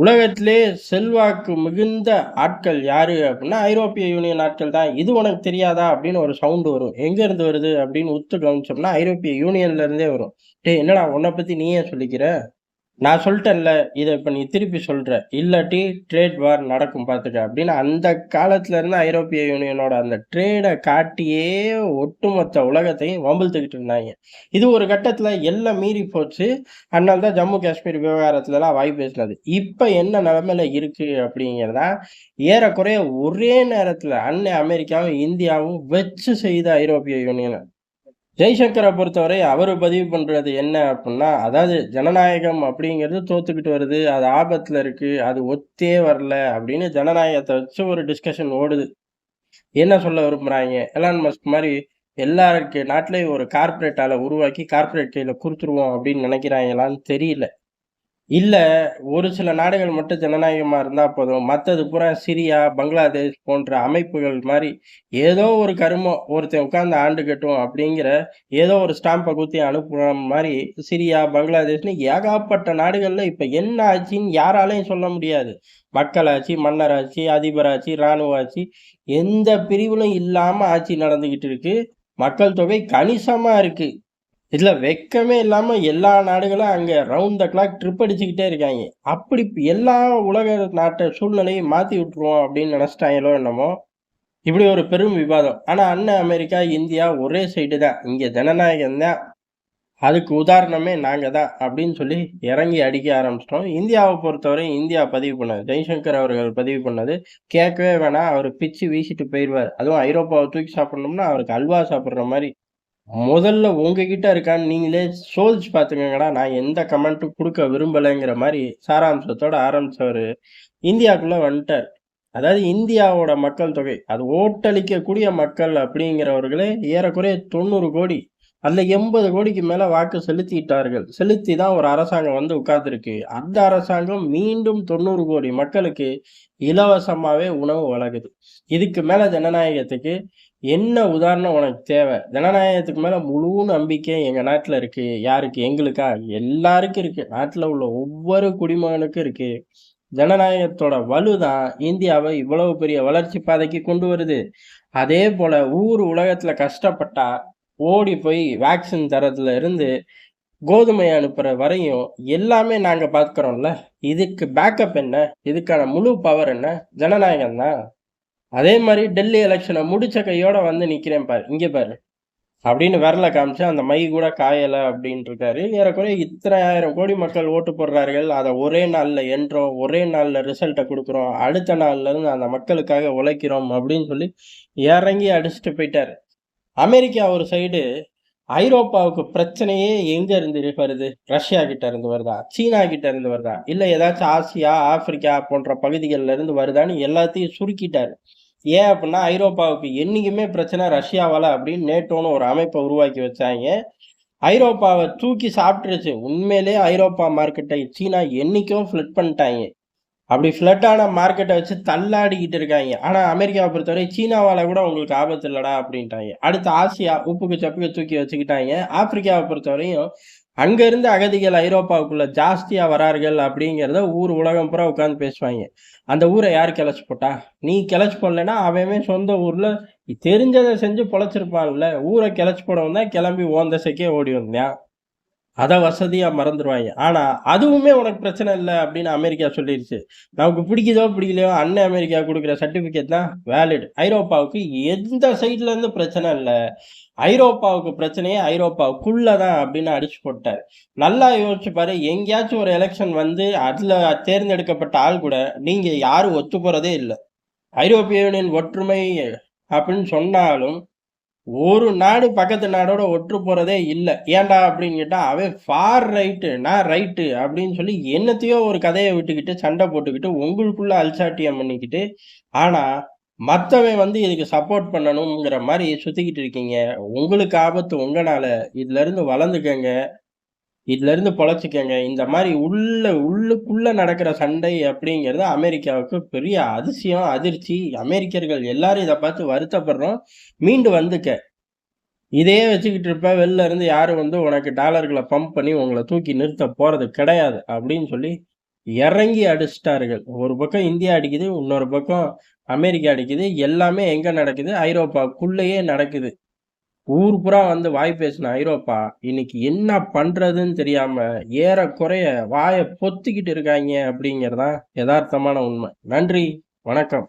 உலகத்திலே செல்வாக்கு மிகுந்த ஆட்கள் யாரு அப்படின்னா ஐரோப்பிய யூனியன் ஆட்கள் தான். இது உனக்கு தெரியாதா? அப்படின்னு ஒரு சவுண்டு வரும். எங்க இருந்து வருது? அப்படின்னு உத்து கவனிச்சோம்னா ஐரோப்பிய யூனியன்ல இருந்தே வரும். டே என்னடா உன்னை பத்தி நீயே சொல்லிக்கிற? நான் சொல்லிட்டேன்ல இதை இப்போ நீ திருப்பி சொல்கிற இல்லாட்டி ட்ரேட் வார் நடக்கும் பார்த்துக்க அப்படின்னு அந்த காலத்துலேருந்து ஐரோப்பிய யூனியனோட அந்த ட்ரேடை காட்டியே ஒட்டுமொத்த உலகத்தையும் வம்பிழ்த்துக்கிட்டு இருந்தாங்க. இது ஒரு கட்டத்தில் எல்லாம் மீறி போச்சு. அதனால தான் ஜம்மு காஷ்மீர் விவகாரத்துலலாம் வாய் பேசினது. இப்போ என்ன நிலமையில இருக்கு அப்படிங்கிறதா ஏறக்குறைய ஒரே நேரத்தில் அன்னை அமெரிக்காவும் இந்தியாவும் வச்சு செய்த ஐரோப்பிய யூனியனை. ஜெய்சங்கரை பொறுத்தவரை அவர் பதிவு பண்ணுறது என்ன அப்படின்னா அதாவது ஜனநாயகம் அப்படிங்கிறது தோத்துக்கிட்டு வருது அது ஆபத்தில் இருக்குது அது ஒத்தே வரல அப்படின்னு ஜனநாயகத்தை வச்சு ஒரு டிஸ்கஷன் ஓடுது. என்ன சொல்ல விரும்புகிறாங்க எலான் மஸ்க் மாதிரி எல்லாருக்கு நாட்டிலேயும் ஒரு கார்பரேட்டால் உருவாக்கி கார்ப்பரேட் கையில் கொடுத்துருவோம் அப்படின்னு நினைக்கிறாங்களான்னு தெரியல. இல்லை ஒரு சில நாடுகள் மட்டும் ஜனநாயகமாக இருந்தால் போதும். மற்றது பூரா சிரியா பங்களாதேஷ் போன்ற அமைப்புகள் மாதிரி ஏதோ ஒரு கருமம் ஒருத்தன் உட்காந்து ஆண்டு கட்டும் அப்படிங்கிற ஏதோ ஒரு ஸ்டாம்பை குத்தி அனுப்புற மாதிரி சிரியா பங்களாதேஷ்னு ஏகப்பட்ட நாடுகளில் இப்போ என்ன ஆச்சுன்னு யாராலையும் சொல்ல முடியாது. மக்களாட்சி மன்னராட்சி அதிபராட்சி இராணுவ ஆட்சி எந்த பிரிவிலும் இல்லாமல் ஆட்சி நடந்துக்கிட்டு இருக்கு. மக்கள் தொகை கணிசமாக இருக்குது இதில் வெக்கமே இல்லாமல் எல்லா நாடுகளும் அங்கே ரவுண்ட் த கிளாக் ட்ரிப் அடிச்சுக்கிட்டே இருக்காங்க. அப்படி எல்லா உலக நாட்டை சூழ்நிலையும் மாற்றி விட்டுருவோம் அப்படின்னு நினச்சிட்டாங்களோ என்னமோ. இப்படி ஒரு பெரும் விவாதம். ஆனால் அண்ணன் அமெரிக்கா இந்தியா ஒரே சைடு தான். இங்கே ஜனநாயகம் தான். அதுக்கு உதாரணமே நாங்கள் தான் அப்படின்னு சொல்லி இறங்கி அடிக்க ஆரம்பிச்சிட்டோம். இந்தியாவை பொறுத்தவரை இந்தியா பதிவு பண்ணது. ஜெய்சங்கர் அவர்கள் பதிவு பண்ணது. கேட்கவே வேணாம். அவர் பிச்சு வீசிட்டு போயிடுவார். அதுவும் ஐரோப்பாவை தூக்கி சாப்பிடணும்னா அவருக்கு அல்வா சாப்பிட்ற மாதிரி முதல்ல உங்ககிட்ட இருக்கான்னு நீங்களே சோதிச்சு பார்த்துக்கங்கடா. நான் எந்த கமெண்ட்டும் கொடுக்க விரும்பலைங்கிற மாதிரி சாராம்சத்தோட ஆரம்பித்தவர் இந்தியாவுக்குள்ளே வந்துட்டார். அதாவது இந்தியாவோட மக்கள் தொகை அது ஓட்டளிக்கக்கூடிய மக்கள் அப்படிங்கிறவர்களே ஏறக்குறைய தொண்ணூறு கோடி அதில் எண்பது கோடிக்கு மேலே வாக்கு செலுத்திட்டார்கள். செலுத்தி தான் ஒரு அரசாங்கம் வந்து உட்கார்ந்துருக்கு. அந்த அரசாங்கம் மீண்டும் தொண்ணூறு கோடி மக்களுக்கு இலவசமாகவே உணவு வழங்குது. இதுக்கு மேலே ஜனநாயகத்துக்கு என்ன உதாரணம் உனக்கு தேவை? ஜனநாயகத்துக்கு மேலே முழு நம்பிக்கை எங்கள் நாட்டில் இருக்குது யாருக்கு? எங்களுக்கா? எல்லாருக்கும் இருக்குது நாட்டில் உள்ள ஒவ்வொரு குடிமகனுக்கும் இருக்குது ஜனநாயகத்தோட வலுதான் இந்தியாவை இவ்வளவு பெரிய வளர்ச்சி பாதைக்கு கொண்டு வருது. அதே போல ஊர் உலகத்துல கஷ்டப்பட்டா ஓடி போய் வேக்சின் தரதுல இருந்து கோதுமை அனுப்புற வரையும் எல்லாமே நாங்க பாத்துக்கிறோம்ல. இதுக்கு பேக்கப் என்ன? இதுக்கான முழு பவர் என்ன? ஜனநாயகம் தான். அதே மாதிரி டெல்லி எலெக்ஷனை முடிச்ச கையோட வந்து நிக்கிறேன் பாரு இங்க பாரு. அப்படின்னு விரல காமிச்சு அந்த மை கூட காயல அப்படின்ட்டு இருக்காரு ஏறக்குறைய இத்தனை ஆயிரம் கோடி மக்கள் ஓட்டு போடுறார்கள். அதை ஒரே நாள்ல என்றோம் ஒரே நாள்ல ரிசல்ட்டை கொடுக்குறோம். அடுத்த நாள்ல இருந்து அந்த மக்களுக்காக உழைக்கிறோம் அப்படின்னு சொல்லி இறங்கி அடிச்சுட்டு போயிட்டாரு. அமெரிக்கா ஒரு சைடு ஐரோப்பாவுக்கு பிரச்சனையே எங்க இருந்து வருது? ரஷ்யா கிட்ட இருந்து வருதா? சீனா கிட்ட இருந்து வருதா? இல்ல ஏதாச்சும் ஆசியா ஆப்பிரிக்கா போன்ற பகுதிகளில் இருந்து வருதான்னு எல்லாத்தையும் சுருக்கிட்டாரு. ஏன் அப்படின்னா ஐரோப்பாவுக்கு என்னைக்குமே பிரச்சனை ரஷ்யாவால அப்படின்னு நேட்டோன்னு ஒரு அமைப்பை உருவாக்கி வச்சாங்க. ஐரோப்பாவை தூக்கி சாப்பிட்டுருச்சு. உண்மையிலே ஐரோப்பா மார்க்கெட்டை சீனா என்னைக்கும் ஃபிளிட் பண்ணிட்டாங்க. அப்படி ஃப்ளட்டான மார்க்கெட்டை வச்சு தள்ளாடிக்கிட்டு இருக்காங்க. ஆனால் அமெரிக்காவை பொறுத்தவரை சீனாவால் கூட உங்களுக்கு ஆபத்து இல்லடா அப்படின்ட்டாங்க. அடுத்து ஆசியா உப்புக்கு சப்புக்கு தூக்கி வச்சுக்கிட்டாங்க. ஆப்பிரிக்காவை பொறுத்தவரையும் அங்கேருந்து அகதிகள் ஐரோப்பாவுக்குள்ளே ஜாஸ்தியாக வரார்கள் அப்படிங்கிறத ஊர் உலகம் பூரா உட்காந்து பேசுவாங்க. அந்த ஊரை யார் கிளச்சி போட்டா? நீ கிளச்சி போடலைன்னா அவன் சொந்த ஊரில் தெரிஞ்சதை செஞ்சு பொழைச்சிருப்பான்ல. ஊரை கிளச்சி போடவும் தான் கிளம்பி ஓந்தசைக்கே ஓடி வந்தேன். அதை வசதியாக மறந்துடுவாங்க ஆனால் அதுவுமே உனக்கு பிரச்சனை இல்லை அப்படின்னு அமெரிக்கா சொல்லிடுச்சு நமக்கு பிடிக்குதோ பிடிக்கலையோ அண்ணன் அமெரிக்கா கொடுக்குற சர்டிஃபிகேட் தான் வேலிட் ஐரோப்பாவுக்கு எந்த சைட்லேருந்து பிரச்சனை இல்லை. ஐரோப்பாவுக்கு பிரச்சனையே ஐரோப்பாவுக்குள்ள தான் அப்படின்னு அடிச்சு போட்டார். நல்லா யோசிச்சு பாரு எங்கேயாச்சும் ஒரு எலெக்ஷன் வந்து அதில் தேர்ந்தெடுக்கப்பட்ட ஆள் கூட நீங்கள் யாரும் ஒத்து போகிறதே இல்லை. ஐரோப்பிய யூனியன் ஒற்றுமை அப்படின்னு சொன்னாலும் ஒரு நாடு பக்கத்து நாடோட ஒற்று போகிறதே இல்லை. ஏன்டா அப்படின்னு கேட்டால் அவன் ஃபார் ரைட்டு நான் ரைட்டு அப்படின்னு சொல்லி என்னத்தையோ ஒரு கதையை விட்டுக்கிட்டு சண்டை போட்டுக்கிட்டு உங்களுக்குள்ளே அல்சாட்டியம் பண்ணிக்கிட்டு ஆனால் மற்றவன் வந்து இதுக்கு சப்போர்ட் பண்ணணுங்கிற மாதிரி சுற்றிக்கிட்டு இருக்கீங்க. உங்களுக்கு ஆபத்து உங்களால் இதுலேருந்து வளர்ந்துக்கங்க. இதுலேருந்து பொழைச்சிக்கங்க இந்த மாதிரி உள்ள உள்ளுக்குள்ளே நடக்கிற சண்டை அப்படிங்கிறது அமெரிக்காவுக்கு பெரிய அதிசயம் அதிர்ச்சி அமெரிக்கர்கள் எல்லாரும் இதை பார்த்து வருத்தப்படுறோம் மீண்டு வந்துக்க இதே வச்சுக்கிட்டு இருப்ப வெளில இருந்து யாரும் வந்து உனக்கு டாலர்களை பம்ப் பண்ணி உங்களை தூக்கி நிறுத்த போகிறது கிடையாது அப்படின்னு சொல்லி இறங்கி அடிச்சிட்டார்கள். ஒரு பக்கம் இந்தியா அடிக்குது, இன்னொரு பக்கம் அமெரிக்கா அடிக்குது. எல்லாமே எங்கே நடக்குது? ஐரோப்பாக்குள்ளேயே நடக்குது. ஊர் பூரா வந்து வாய் பேசின ஐரோப்பா, இன்னைக்கு என்ன பண்றதுன்னு தெரியாம ஏறக்குறைய வாயை பொத்திக்கிட்டு இருக்காங்க அப்படிங்கிறது தான் உண்மை. நன்றி, வணக்கம்.